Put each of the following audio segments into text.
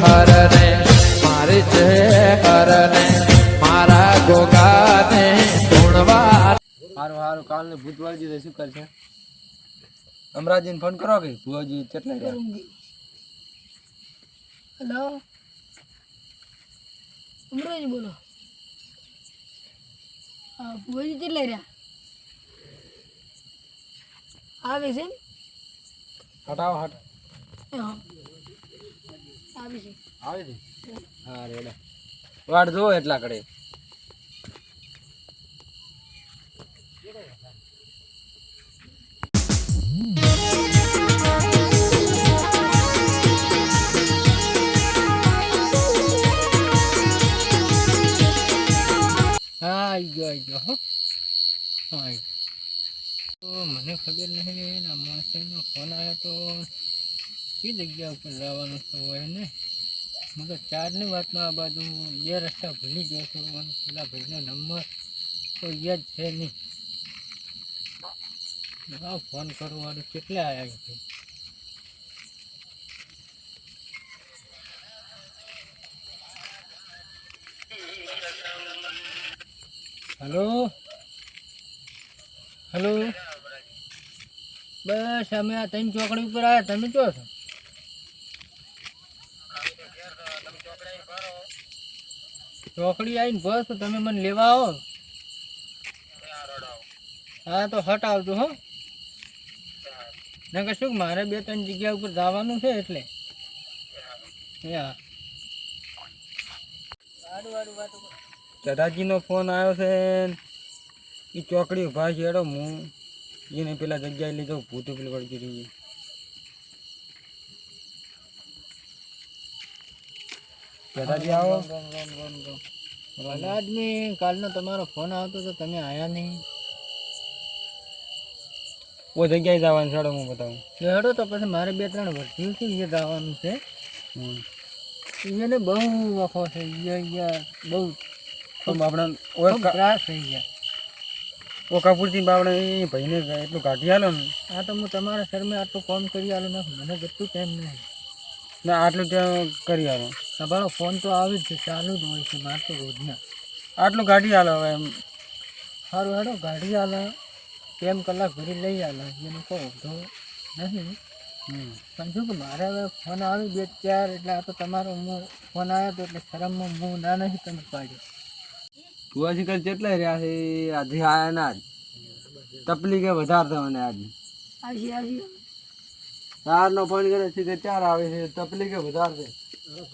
હરને મારી છે હરને મારા ગોગાને ધૂણવા સારું સારું કાલને ભૂત વાળજી તો શું કરશે? અમરાજીને ફોન કરો કે ભુવાજી કેટલા રહ્યા હેલો? અમરોજ બોલો. હા ભુવાજી કેટલા રહ્યા? આવે છે એમ? હટાવો હટ. હા. આવે છે આવે છે હા. રેડા વાટ જો એટલા કડે. આવી ગયો આવી ગયો હો. મને ખબર નહીં ને ફોન આવ્યો તો કઈ જગ્યા ઉપર જવાનું તો હોય ને? મગર ચારની વાતમાં આ બાજુ બે રસ્તા ભૂલી ગયો છું. અને પેલા ભાઈનો નંબર તો યાદ છે નહીં. હા ફોન કરવાનું કેટલા આવ્યા છે? હલો? હલો? બસ, અમે આ ત્રણ ચોકડી ઉપર આવ્યા તમે છો? ચોકડી આવીને બસ, તમે મને લેવા આવો. હા, તો હટ આવજો, હો. ના કશું મારે બે ત્રણ જગ્યા ઉપર જવાનું છે એટલે. ચઢાજીનો ફોન આવ્યો છે એ ચોકડી ઊભા છે એડો હું એને પેલા જગ્યાએ લીધો ભૂત પેલી વળગી રહી ચઢાજી આવો. આદમી કાલનો તમારો ફોન આવતો તો તમે આયા નહીં. ઓ જગ્યાએ જવાનું છે હું બતાવું. હેડો તો પછી મારે બે ત્રણ વર્ષથી છે એ જવાનું છે. એને બહુ વખો છે અહીંયા બહુ આપણે ત્રાસ થઈ ગયા. ઓકાપુરથી આપણે એ ભાઈને એટલું કાઢી આલો ને. આ તો હું તમારા શરમે આટલું કામ કરી આલો ને મને ગતું કેમ નહીં? ના, આટલું ત્યાં કરી આલો તમારો ફોન તો આવે જ છે, ચાલુ જ હોય છે, મારે તો રોજના આટલું ગાડી હાલો હવે એમ. સારું હેડો, ગાડી આલો કેમ કલાક ભરી લઈ આલો એનો કહો તો નહીં પણ શું કે મારે હવે ફોન આવી બે ચાર, એટલે આ તો તમારો હું ફોન આવ્યો તો એટલે શરમમાં હું ના નથી તમે પાડ્યો. હજી કઈ કેટલા રહ્યા છે આજે આયા ના જ તકલીફે વધારે થવાને આજે. આજે આવશે ચાર નો ફોન કરે છે કે ચાર આવે છે તકલીફે વધારે છે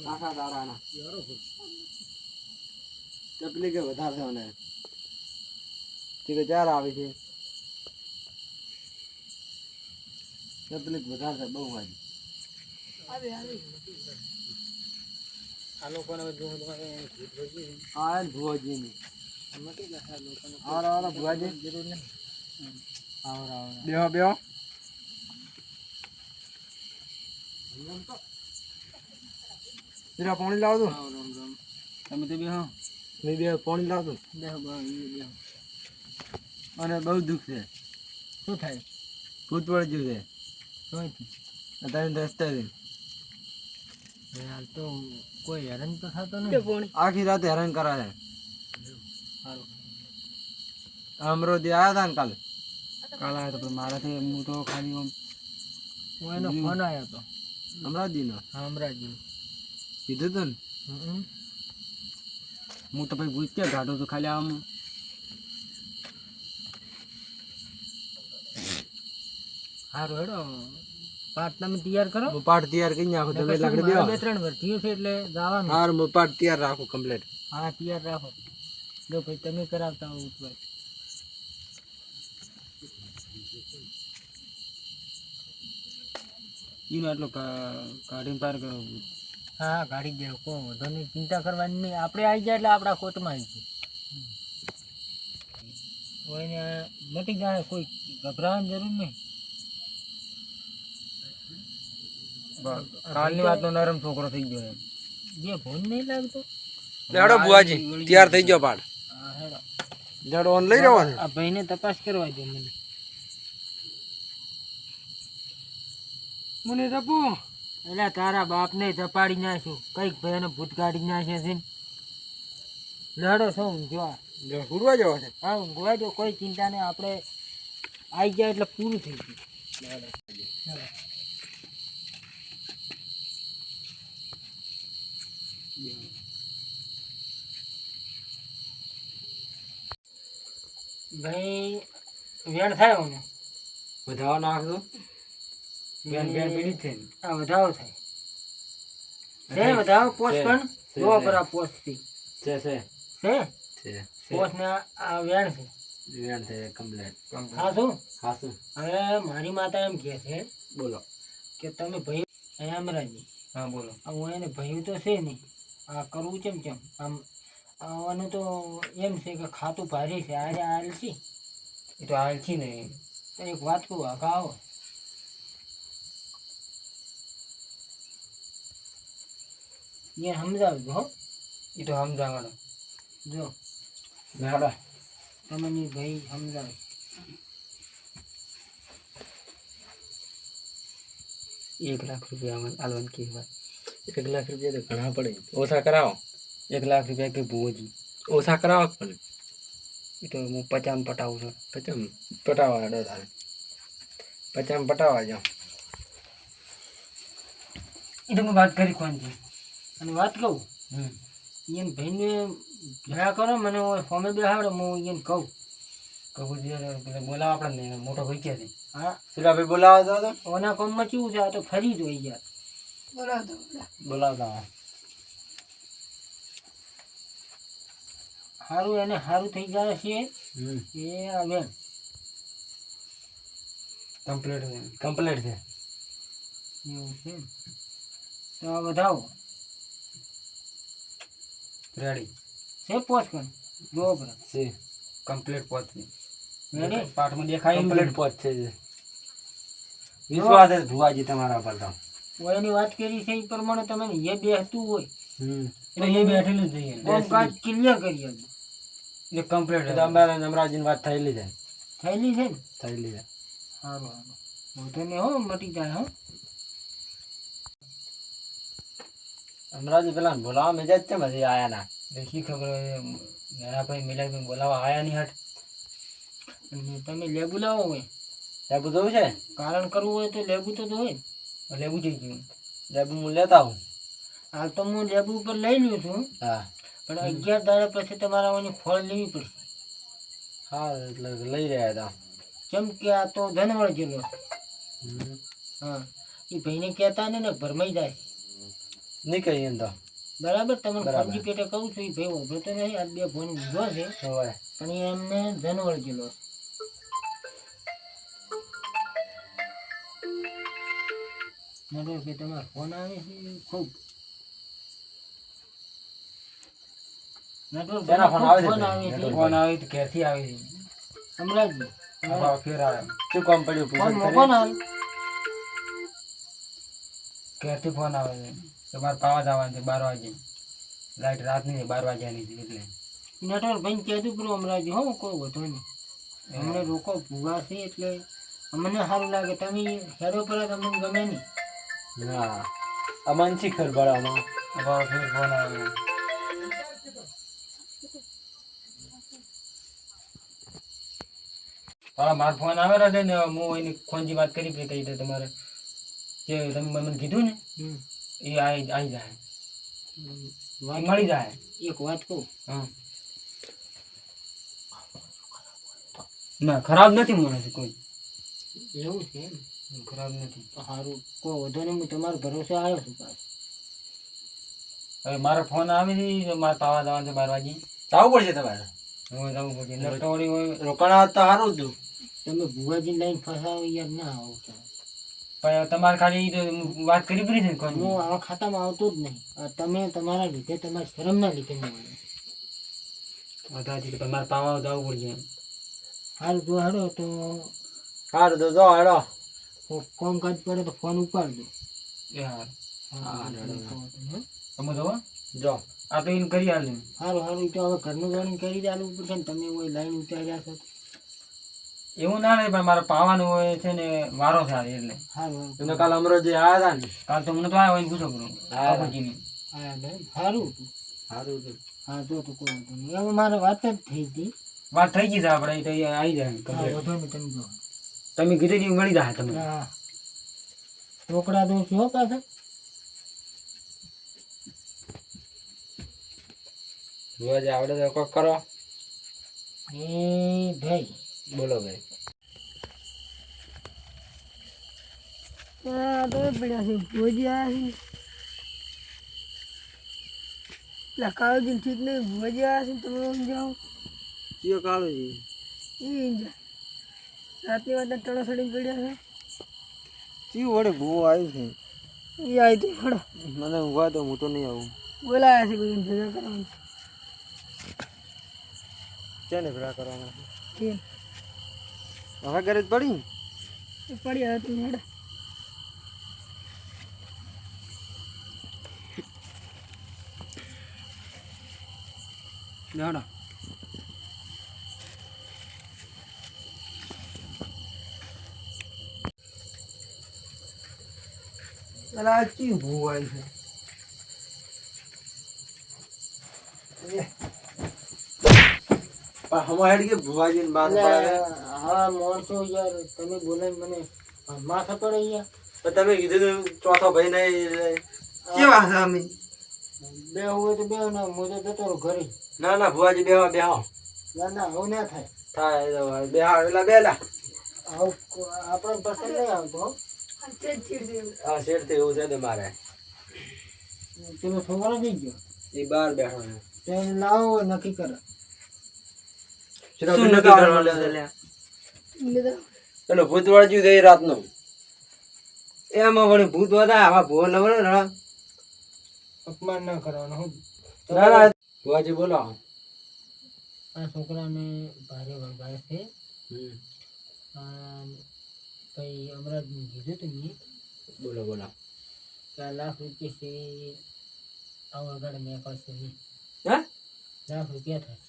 આખા દાડાના તકલીફે વધારે થવાને છે કે ચાર આવે છે. તકલીફ વધારશે બહુ વાજી આવે આવે આ લોકોને હા ભુવાજી ની આવો આવો ભુવાજી. જરૂર નહીં આવો આવો બેહો બેહો. જરા પાણી લાવ દો તમે તે બે હા મેં બે પાણી લાવ દો બેહો બેહો અને બહુ. દુઃખ છે. શું થાય? ભૂત પડી ગયું છે શું અત્યારે રસ્તે છે. હાલ તો કોઈ હેરાન તો થતો નહીં આખી રાત હેરાન કરે છે. અમરોદી આવ્યા હતા ને કાલે? કાલે આવ્યા તો મારાથી હું તો ખાલી હું એનો ફોન આવ્યો હતો અમરાજીનો? હા અમરાજી કીધું તું ને? હું તો પછી ભૂત ક્યાં છું ખાલી આમ. સારું હેડો પાઠ તમે તૈયાર કરો. પાઠ તૈયાર કરી નાખો તમે લાકડી દેવા. બે ત્રણ વર્ષ થયું છે એટલે જવાનું. હારું હું પાઠ તૈયાર રાખો કમ્પ્લીટ હા તૈયાર રાખો. જો ભાઈ તમે કરાવતા હો ભાઈ ઈનો એટલો કાઢીને પાર કરો હા કાઢી દે કો વધુ નહીં ચિંતા કરવાની નહીં આપણે આવી જાય એટલે આપણા કોર્ટમાં આવી જાય કોઈને નથી જાય કોઈ ગભરાવાની જરૂર નહીં કાલની વાતનો નરમ છોકરો થઈ ગયો એમ જે ભૂલ નહીં લાગતો લેડો બુઆજી તૈયાર થઈ ગયો પાડ લેડો ઓન લઈ રહ્યો આ ભાઈને તપાસ કરવા દો મને મને રપો એટલે તારા બાપને ચપાડી નાખ્યું કંઈક ભાઈને ભૂત કાઢી નાખે છે લડો શું ઊંઘવા ઉડવા જવા છે. હા ઊંઘવા જો કોઈ ચિંતા નહીં. આપણે આવી ગયા એટલે પૂરું થઈ ગયું. ભાઈ વેણ થાય મને? વધાવા નાખજો. બેન બેન પીડી છે આ વધાવો થાય. છે વધાવો પોસ્ટ પણ જોવા પર આ પોસ્ટથી. છે છે. છે? છે પોસ્ટ ને આ- આ વેણ છે. વેણ છે કમ્પ્લેટ હા શું? હા શું? હવે મારી માતા એમ કહે છે બોલો. કે તમે ભાઈ અહીંયા અમરાજી હા બોલો. હું એને ભાઈ તો છે નહીં. આ કરવું કેમ કેમ આમ આવવાનું તો એમ છે કે ખાતું ભારે છે. આજે આલસી એ તો આલસી નહીં એક વાત કહું આખા આવો એ સમજાવજો હો એ તો સમજાવવાનો જો મેળા તમને ભાઈ સમજાવે એક લાખ રૂપિયા આલવાનું કહેવાય એક લાખ રૂપિયા તો ઘણા પડે ઓછા કરાવો એક લાખ રૂપિયા કે ભૂવજી ઓછા કરાવો પણ એ તો હું પચામ પટાવું છું પચામ પટાવા હેડો તારે પચામ પટાવા જાઉં એ તો મેં વાત કરી કોણથી અને વાત કહું? હમ. એને ભાઈને ભેળા કરો મને ફોમે બેહાડો હું એને કહું. કબૂતર બોલાવો આપણને મોટો ભાઈ ક્યાં છે. હા. સુરાભાઈ બોલાવા દો તો. ઓના કોમમાં કેવું છે? આ તો ફરી જોઈ ગયા બરાબર બોલાવતા સારું એને સારું થઈ જાય છે. હમ. એ આવે કમ્પ્લીટ કમ્પ્લીટ છે. એવું છે તો વધાવો રેડી છે પોચ કણ જો બરા છે. કમ્પ્લીટ પોચ રેડી પાઠમાં દેખાય કમ્પ્લીટ પોચ છે વિશ્વાસ છે ભુવાજી તમારા પર તો. એની વાત કરી છે એ પ્રમાણે તમે એ બેસતું હોય. હમ. એટલે એ બેઠેલું જ જોઈએ કામકાજ ક્લિયર કરી આપજો એ કમ્પ્લીટ એટલે અમારા નમરાજીની વાત થયેલી છે. થયેલી છે ને? થયેલી છે. સારું સારું વાંધો નહીં હો મટી જાય હો. અમરાજી પેલા બોલાવા જ છે હજી આયા ના? દેખી ખબર હોય નાના ભાઈ મિલાઈ બોલાવા આયા નહીં હટ. તમે લેબુ લાવો હોય લેબુ તો છે. કારણ કરવું હોય તો લેબુ તો હોય લેબુ જઈ ગયું. લેબુ હું લેતા આવું. હાલ તો હું લેબુ ઉપર લઈ લઉં છું. હા. પણ અગિયાર દાડા પછી તમારા ઓની ફળ લેવી પડશે. હા એટલે લઈ રહ્યા હતા. કેમ કે આ તો ધનવડ જિલ્લો હા. એ ભાઈને કહેતા ને ભરમાઈ જાય. નીકળી અંદર બરાબર તમને બરાબર. પેટે કહું છું ભાઈ ઊભો તો નહીં આ બે ફોન ઊંધો છે. પણ એ એમને ધનવળ જેલો છે નડો કે તમારો ફોન આવે છે ખૂબ. નટવર ફોન આવે છે ફોન આવે આવે તો ક્યારથી આવે છે. અમરાજી હા, ફેર આવે. શું કામ પડ્યું? ફોન મૂકો ને હાલ. ફોન આવે છે. તમારે પાવા જવાનું છે બાર વાગે. લાઈટ રાતની બાર વાગ્યાની છે એટલે. નટવર ભાઈ કહેતું હમણાં અમરાજી હો કોઈ વધુ નહીં એમને રોકો ભૂગા છે એટલે અમને સારું લાગે. તમે હેરો પર તમને ગમે નહીં. હા અમન છે પડે અમારો ફેર ફોન આવ્યો હા મારો ફોન આવેલો છે ને હું એની ફોનથી વાત કરી કે કઈ દે તમારે કે તમે મને કીધું ને હમ. એ આવી આવી જાય. મળી જાય. એક વાત કહું? હા. ના ખરાબ નથી મને કોઈ. એવું છે ખરાબ નથી. સારું કોઈ વધુ નહીં હું તમારો ભરોસે આવ્યો છું પાછો. હવે મારો ફોન આવે છે મારે પાવા જવાનું છે બાર વાગે. જવું પડશે તમારે? હું જવું પડશે રોકાણ તો સારું હતું તમે ભુવાજી લઈને ફસાવો યાર ના આવો પણ તમારે ખાલી વાત કરી પડી છે કોણ હું આવા ખાતામાં આવતો જ નહીં. તમે તમારા લીધે તમારી શરમના લીધે નહીં વધારે તમારે પાવા જવું પડશે સારું જો હાડો તો સારું તો જો હાડો. ફોન કાજ પડે તો ફોન ઉપાડજો. એ હારું હા, હેડો. હં? તમે જો જો. આ તો એને કરી આલ્યું સારું સારું તો હવે ઘરનું ગણી કરી દે આલું પડશે ને. તમે કોઈ લાઈન ઉતાર્યા છો. એવું ના નહીં પણ મારે પાવાનું હોય છે ને વારો થાય એટલે. સારું તમે કાલ અમરોજી આવ્યા હતા ને? કાલ તો મને તો આવ્યો પૂછો હા. બાપુજીને. સારું હતું સારું હતું હા જો તો કોઈ વાંધો નહીં. મારે વાત જ થઈ હતી વાત થઈ ગઈ છે આપણે તો આવી જાય તમે જો. તમે કીધું ને મળી જાય તમે ઢોકળા દઉં છું પાછા? આવડે તો કોક કરો. એ ભાઈ બોલો ભાઈ. આ તો પડ્યા છે. ભોજી આવ્યા છે. પેલા કાળુજી ઠીક નહીં. ભોજી આવ્યા છે તમે સમજાવો કયો કાળું એ રાતની વાત ટણો સડી પડ્યા છે. કયું વડે ભૂવો આવ્યું છે? એ આવી તો ફળો મને ઊંઘવા તો હું તો નહીં આવું. બોલાયા છે કોઈ ભેગા કરવાનું. ભેગા કરવાના છે? હવે ઘરે જ પડી? એ પડ્યા હતું હેડા લેવડો અલા આ કયું ભૂવો આવ્યું છે હમારી કે ભુવાજી બાર એટલે હા માણસો યાર તમે બોલાય મને માથા પડે યાર તમે કીધું ચોથો ભાઈ નહીં કેવા છે અમે? બે હોય તો બે ના હું તો જતો ઘરે. ના ના ભુવાજી બેવા બેહો. ના ના આવું ના થાય. થાય બેહા એટલે બેલા. આવું આપણને પસંદ નહીં આવતો હો. તે જ ચીડ હા શેઠથી એવું છે મારે. પેલો છોકરો થઈ ગયો? એ બાર બેઠો લાવો નક્કી કરે. શું નક્કી કરવા છે? પેલો ભૂત વળજ્યું ગઈ રાતનું. એમાં વળી ભૂત હતા આવા ભૂવો ન વળે ને અપમાન ના કરવાનો હું. ના ના. ભુવાજી બોલો. આ છોકરાને ભારે વળગાય છે. ભાઈ હમણાં કીધું તું મેં બોલો બોલો. ચાર લાખ રૂપિયા છે આ વગાડે મેં કરશે હા? લાખ રૂપિયા થાય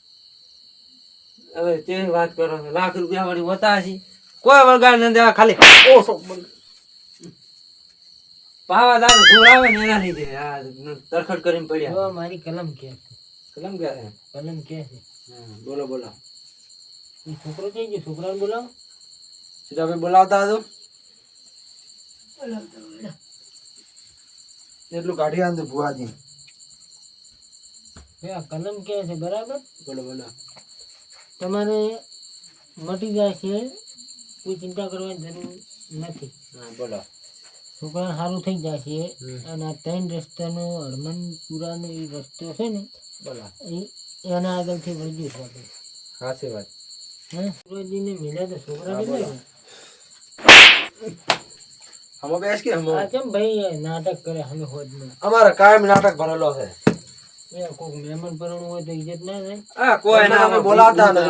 હવે તે વાત કરો છો લાખ રૂપિયા વાળી હોતા કોઈ વળગાડ ન દેવા ખાલી ઓછો પાવા દાદા ઘોરાવે ને એના લીધે આ તરખડ કરીને પડ્યા. મારી કલમ કે કલમ કે કલમ કે બોલો બોલો. છોકરો કઈ ગયો છોકરાને બોલાવો? સીધા ભાઈ બોલાવતા હતો એટલું કાઢી આંધું ભુવાજી. કલમ કે છે બરાબર? બોલો બોલો. તમારે મટી જાય છે કોઈ ચિંતા કરવાની જરૂર નથી. હા બોલો. છોકરા સારું થઈ જાય છે અને ત્રણ રસ્તાનો હળમનપુરાનો એ રસ્તો છે ને બોલો. એ એના આગળથી વળગી શકે. સાચી વાત. હે? સુરજીને મળ્યા તો છોકરા. કેટલા હમો બેસ કે હમો? આ કેમ ભાઈ નાટક કરે અમે હોદમાં અમારે કાયમ નાટક ભરેલો છે. એ કોઈક મહેમાન પરણું હોય તો ઇજ્જત ના થાય. હા કોઈ ના અમે બોલાવતા ને.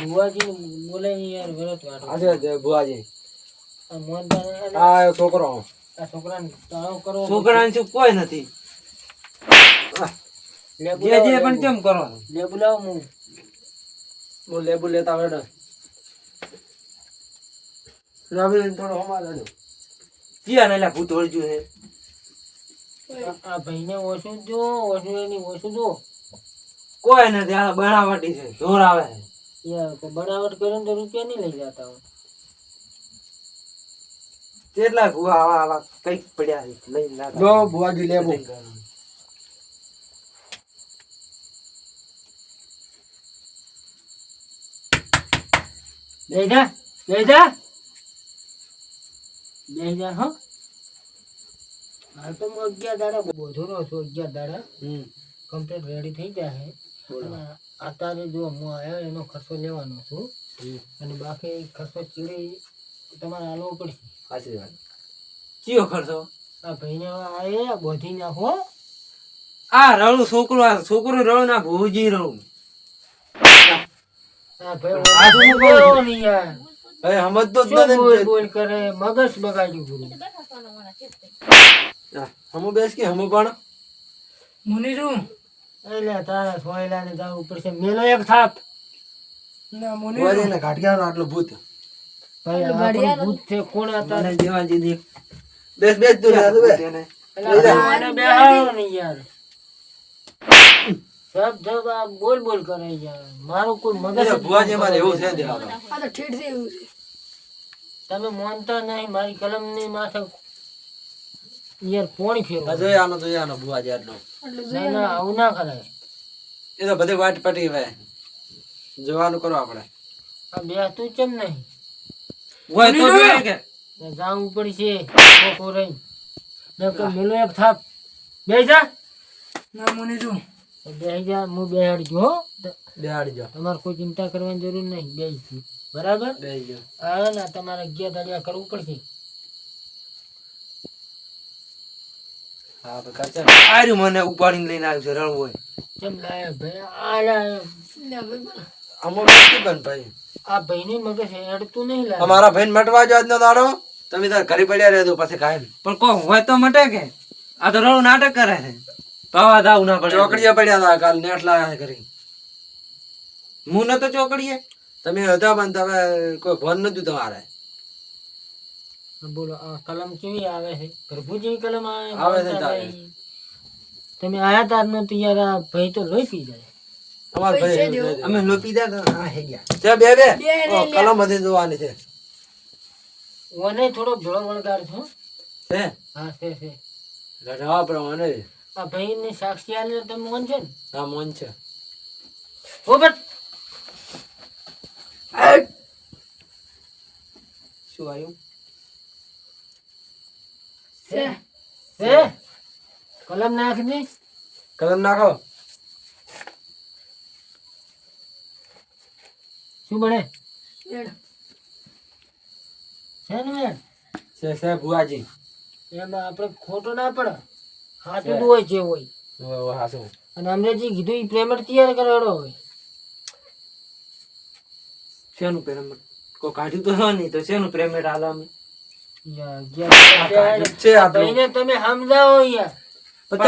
ભુવાજીને બોલાવીને યાર વરત વાટો આજે ભુવાજી. આ મોહનદાસ આ છોકરો. આ છોકરાને તાળો કરો છોકરાને શું કોઈ નથી. જે જે પણ કેમ કરો લે બોલાવો હું હું લેબુ લેતા વેડો રવિ થોડો હમારા દો ક્યાં ને ભૂત વળજ્યું છે? આ- ભાઈને ઓછું જો ઓછું એની ઓછું જો કોઈ નથી આ બનાવટી છે જોર આવે છે. યાર બનાવટ કરીને તો રૂપિયા નહીં લઈ જતા હોય. કેટલા ભૂવા આવા આવા કંઈક પડ્યા છે લઈને લાતા. લો ભુવાજી લેબો. લઈ જા લઈ જા લઈ જા હો. હાલ તો હું અગિયાર દાડા બોધુરો છું. અગિયાર દાડા? કમ્પ્લીટ રેડી થઈ જાય. અને અત્યારે જો હું આવ્યો એનો ખર્ચો લેવાનો છું. અને બાકી ખર્ચો ચીડી તમારે આલવો પડશે. સાચી વાત. ચિયો ખર્ચો? આ ભાઈને આવે બોધી નાખો આ રળું છોકરું આ છોકરું રળું ના ભૂજી રળું. સમજતો જ નથી બોલ કરે? મગજ બગાડ્યું હમુ બેસ કે હમો પણ મુનિ શું એટલે તારા સોયલા ને જાવ ઉપર છે. મેલો એક થાપ. ના મને ભુવાજીને ઘાટિયાનો આટલો ભૂત. ભાઈ આ ભૂત છે કોણ હતા ને દેવા દે. બેસ બેસ તું તું બે. મને બેહાડો ને યાર. સબ સબ આ બોલ બોલ કરે યાર. મારું કોઈ મગજ જ ભુવાજી મારે એવું છે દેવા આ તો. ઠેઠથી એવું છે. તમે માનતા નહીં મારી કલમની માથે યાર પોણી ફેરવો. આ જોઈએ આનો જોઈ આનો ભુવાજી આટલો. આટલું ના ના આવું ના કરાય. એ તો બધે વાટ પટી વે જોવાનું કરો આપણે આ બે તું કેમ નહીં? હોય તો જોઈએ કે. ને જાવું પડશે. કોકો રહી ને કે મેલો એક થાપ. બે જા. ના મને જો. બે જા હું બેહાડજો હો. બેહાડી જો તમારે કોઈ ચિંતા કરવાની જરૂર નહીં. બે બરાબર? બે જો. હા ના તમારે ગયા દાડિયા કરવું પડશે. હા તો આર્યું મને ઉપાડીને લઈને આવ્યું છે રણ હોય. કેમ લાયા ભાઈ? આ લાયા. અમો બેસતી પણ ભાઈ? આ ભાઈની મગજ હેડતું નહીં લાગે અમારા ભાઈ મટવા જો આજનો દાડો? તમે તાર ઘરે પડ્યા રહેજો પછી કાયમ પણ કો હોય તો મટે કે? આ તો રણું નાટક કરે છે. પાવા દાવ ના પડે. ચોકડીએ પડ્યા હતા કાલ નેટ લાયા કરી હું નતો ચોકડીએ? તમે હતા પણ તમે કોઈ ફોન નતું તમારે. બોલો આ કલમ કેવી આવે છે? પ્રભુજી કલમ આવે આવે છે તારે. તમે આયા તાર નો તૈયાર આ ભાઈ તો લોહી પી જાય. તમાર ભાઈ અમે લોપી દા તો હા હે ગયા. ચા બે બે. કલમ બધી જોવાની છે. ઓને થોડો જોડો વળગાડ છો. છે હા છે છે. ગઢવા પ્રમાણે આ ભાઈ ની સાક્ષી આલે તમે મોન છે ને? આ મોન છે. ઓ બટ શું આવ્યું? છે? કલમ નાખ દે કલમ નાખો. શું બને. છે ને મેં છે છે ભુવાજી. એમાં આપણે ખોટો ના પડે. હાથું હોય. જે હોય હાચું. અને અમરેજી કીધું એ પેમેન્ટ તૈયાર કરાવડો હોય. શેનું પેમેન્ટ? કોઈ કાઢ્યું તો નહીં તો શેનું પેમેન્ટ આલો તમે સમજાવો યાર જ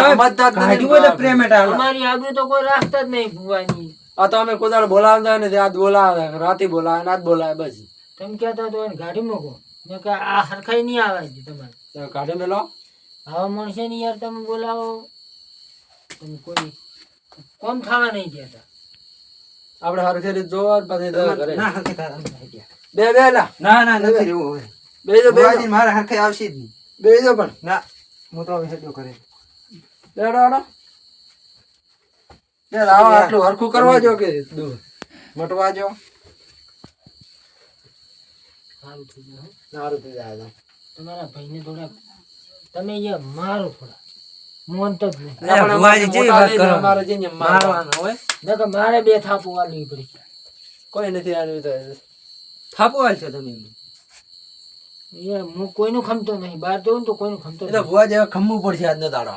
અમારી તો કોઈ રાખતા નહીં ભૂવાની. આ તો અમે કોદાળ બોલાવતા ને આજ બોલાવે રાતે બોલાવે આજ બોલાવે બસ. તમે કહેતા તો ગાડી મૂકો. મેં કે આ હરખાઈ નહીં આવે તમારે. કાઢે મેલો આવા માણસે ની યાર તમે બોલાવો. તમે કોઈ કોમ થવા નહીં દેતા આપણે હરખે જોવા પછી. બે બે ના ના નથી રહેવું હવે બે જો બે મારા હરખે આવશે જ નહીં. બે જો પણ. ના હું તો હેડ્યો કરે લેડો આડો યાર? આવો આટલું હરખું કરવા જો કે દૂર મટવા જો. સારું થઈ જાય સારું થઈ જાય તો. તમારા ભાઈને થોડા તમે એ મારો થોડા. મોન તો. મારવાનો હોય. નકર મારે બે થાપુ વાલવી પડી. કોઈ નથી આનું તો. થાપો હાલ તમે હું કોઈનું ખમતો નહીં. બહાર તો કોઈનું ખમતો એ ભુવા જેવા ખમવું પડશે આજનો દાડો.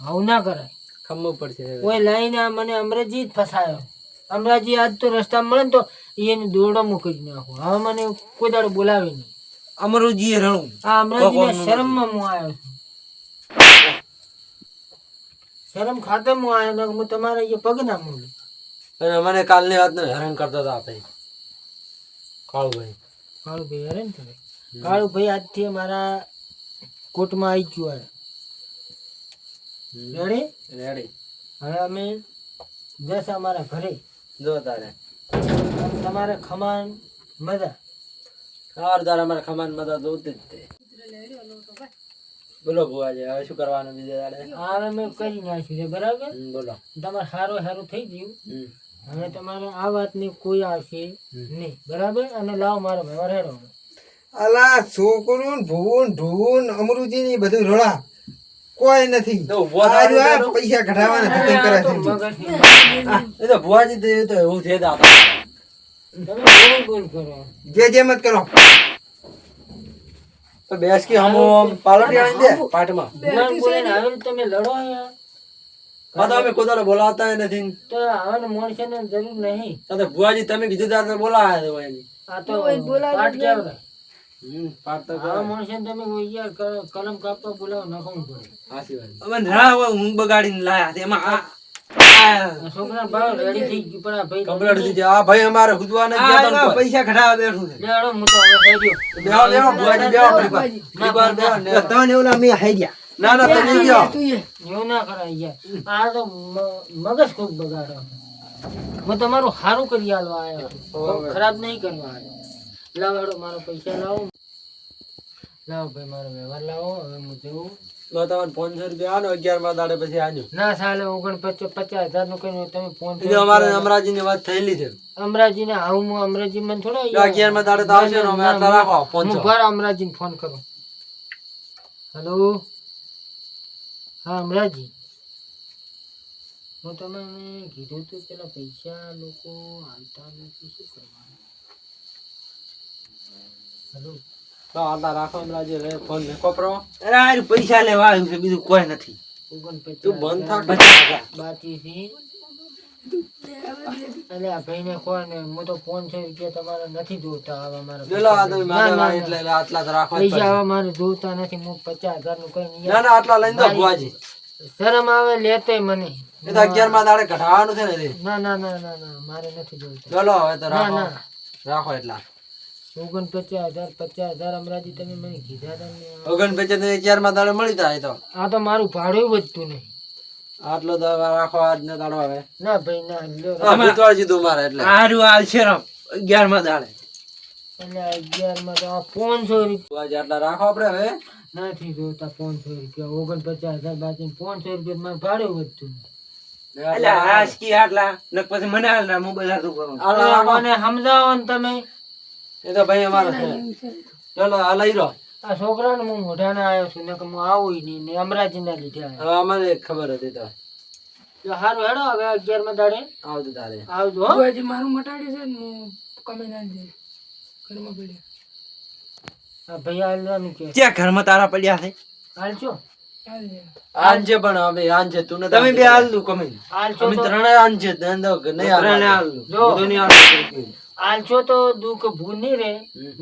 આવું ના કરાય. ખમવું પડશે કોઈ લઈને મને અમરેજી જ ફસાયો. અમરાજી આજ તો રસ્તા મળે ને તો એને દોરડો મૂકી નાખો. હવે મને કોઈ દાડો બોલાવે નહીં. અમરુજીએ રણું આ અમરાજી શરમમાં હું આવ્યો શરમ ખાતે હું આવ્યો ને હું તમારે પગ ના મૂલું અને મને કાલની વાતને હેરાન કરતા હતા આપણે કાળુભાઈ. કાળુભાઈ હેરાન તમે કાળુભાઈ આજથી મારા કોર્ટમાં આવી ગયું રેડી રેડી હવે અમે જશ અમારા ઘરે. જો તારે. તમારે ખમાન મજા. સવાર તારે અમારે ખમાન મજા જોતી જ તે. બોલો ભુવાજી હવે શું કરવાનું બીજે દાડે હવે મેં કરી નાખ્યું છે બરાબર? બોલો. તમારે સારું સારું થઈ ગયું. હવે તમારે આ વાતની કોઈ આવશે નહીં બરાબર? અને લાવો મારો ભાઈ હેડો અલા છોકરું ભૂન ઢૂન ને અમરુજી ની બધું રડા. કોઈ નથી. પૈસા કઢાવાના ધતિંગ કરે છે. એ તો ભુવાજી તો તો એવું છે દાદા જે જે મત કરો. તો બેસ કે હમ પાલટી આણી દે પાટમાં. તમે લડો તો અમે કોદાળો બોલાવતા નથી તો હવે મોણસાને જરૂર નહીં. તો ભુવાજી તમે કીધું ત્યારે તો બોલાવ્યા હતા ભાઈ આ તો પાઠ કલમ કાપવા બોલાવો નખવું પડે હાચી વાત. અમે ના હોય ઊંઘ બગાડીને લાયા એમાં આ આ છોકરા ભાવ રેડી થઈ ગયું પણ ભાઈ કમ્પ્લીટ થઈ આ ભાઈ અમારે ખુદવાને ગયા તા ને આ કોઈ. પૈસા ઘટાવા બેઠું છે. લેડો હું તો હવે થઈ ગયો બેહો, બેહો, ભુવાજી, બેહો, ઘડીક વાર. ઘડીક વાર બેહો ને. તમને ઓલા ના ના તમે ગયો. એવું ના કરાય યાર. આ તો મગજ ખૂબ બગાડો. હું તમારું સારું કરી આલવા આવ્યો ખરાબ નહીં કરવા આવ્યો. લાવો હેડો મારો પૈસા લાવો. લાવો ભાઈ મારો વ્યવહાર લાવો. હવે હું જવું તમારે 500 રૂપિયા આનો 11 માં દાડે પછી આજો. ના સાલે ઓગણપચાસ પચાસ હજારનું કઈ તમે ફોન એટલે અમારે અમરાજીની વાત થયેલી છે અમરાજી ને આવું હું અમરાજી મને થોડા જો 11 માં દાડે તો આવશે ને અમે આટલા રાખો હું 500 અમરાજી ને ફોન કરું. હેલો? હા અમરાજી. હું તમને કીધું તું પેલા પૈસા લોકો હાલતા નથી શું કરવાનું? રાખો અમરાજી ફોન મેકો અરે પૈસા લેવા આવ્યું છે બીજું કોઈ નથી. તું બંધ થાક પચાસ હજાર. બાકી અલે આ ભાઈને કહો હું તો પાંચસો રૂપિયા તમારે નથી જોતા આવા મારા પેલો આ તમે ના, ના, માથે ના. એટલે એટલે આટલા તો રાખવા પૈસા પડે. મારે જોતા નથી હું પચાસનું કઈ નહીં ના ના આટલા લઈને દો ભુવાજી. શરમ આવે લેતોય મને. એ તો 11 માં દાડે ઘટાડવાનું છે ને ના ના ના ના ના મારે નથી જોતા ચલો હવે તો રાખો. ના. રાખો એટલા. ઓગણપચાસ હજાર પચાસ હજાર અમરાજી તમે મને કીધા હતા ઓગણપચાસ ને 11 માં દાડે મળી જાય તો? આ તો મારું ભાડું વધતું નહીં. આટલો રાખો આજનો દાડો હવે ના ભાઈ ના લ્યો. હા, જીધું મારે એટલે. આ રહ્યું હાલ અગિયારમાં દાડે. એટલે અગિયારમાં તો પાંચસો રૂપિયા ભુવાજી આટલા રાખો આપણે હવે. નથી જોતા પાંચસો રૂપિયા. ઓગણપચાસ હજાર બાકી પાંચસો રૂપિયા મારું ભાડું વધતું નહીં. એટલે આજકી આટલા ને પછી મને હાલ ના મોબાઈલ હાથું કરું. સમજાવો ને તમે. એ તો ભાઈ અમારો છે. ચલો આ લઈ લો. આ છોકરાને હું મોઢાને આવ્યો છું ને કે હું આવું નહીં ને અમરાજી લીધે હવે અમને ખબર હતી તો. તો સારું હેડો હવે અગિયારમાં દાડે. આવતું તારે. આવજો હો. મારું મટાડ્યું છે ને હું કમાઈને આલી ઘરમાં પડ્યા. ભાઈ હાલવાનું કે. ક્યાં ઘરમાં તારા પડ્યા છે? હાલજો છે પણ હવે આંજે તું તમે બે હાલ દઉં કમે અમે ત્રણે આંજે નહીં હાલ દઉં જો. નહીં હાલ હાલશો તો દુઃખ ભૂ નહીં રે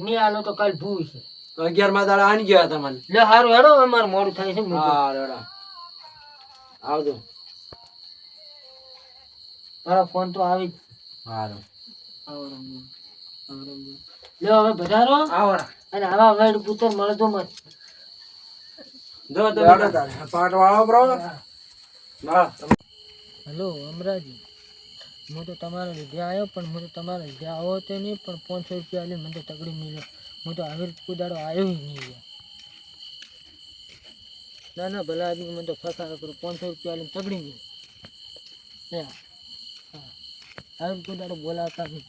નહીં આલો તો કાલ ભૂ છે. અગિયારમાં દાડા આની ગયા તમને લે સારું હેડો હવે મારું મોડું થાય છે હું રેડા આવજો. મારો ફોન તો આવી જ હારું. આવો રમજો. આવો રમજો. લે હવે બધા આવડા અને આવા વેડ પુત્ર મળતો મત જો તમે પાટ વાળો વાળો. અમરાજી. હું તો તમારા લીધે આવ્યો, પણ હું તો તમારા લીધે આવો તો નહીં, પણ પાંચસો રૂપિયા આલી મને તો તગડી મળ્યો હું તો આવી રીતે કુદાડો આવ્યો નહીં. ના ના, ભલા આદમી, મને તો ફસાડો કરું પાંચસો રૂપિયા લઈને તગડી મળ્યો હા. આવી કુદાડો બોલાવતા નહીં.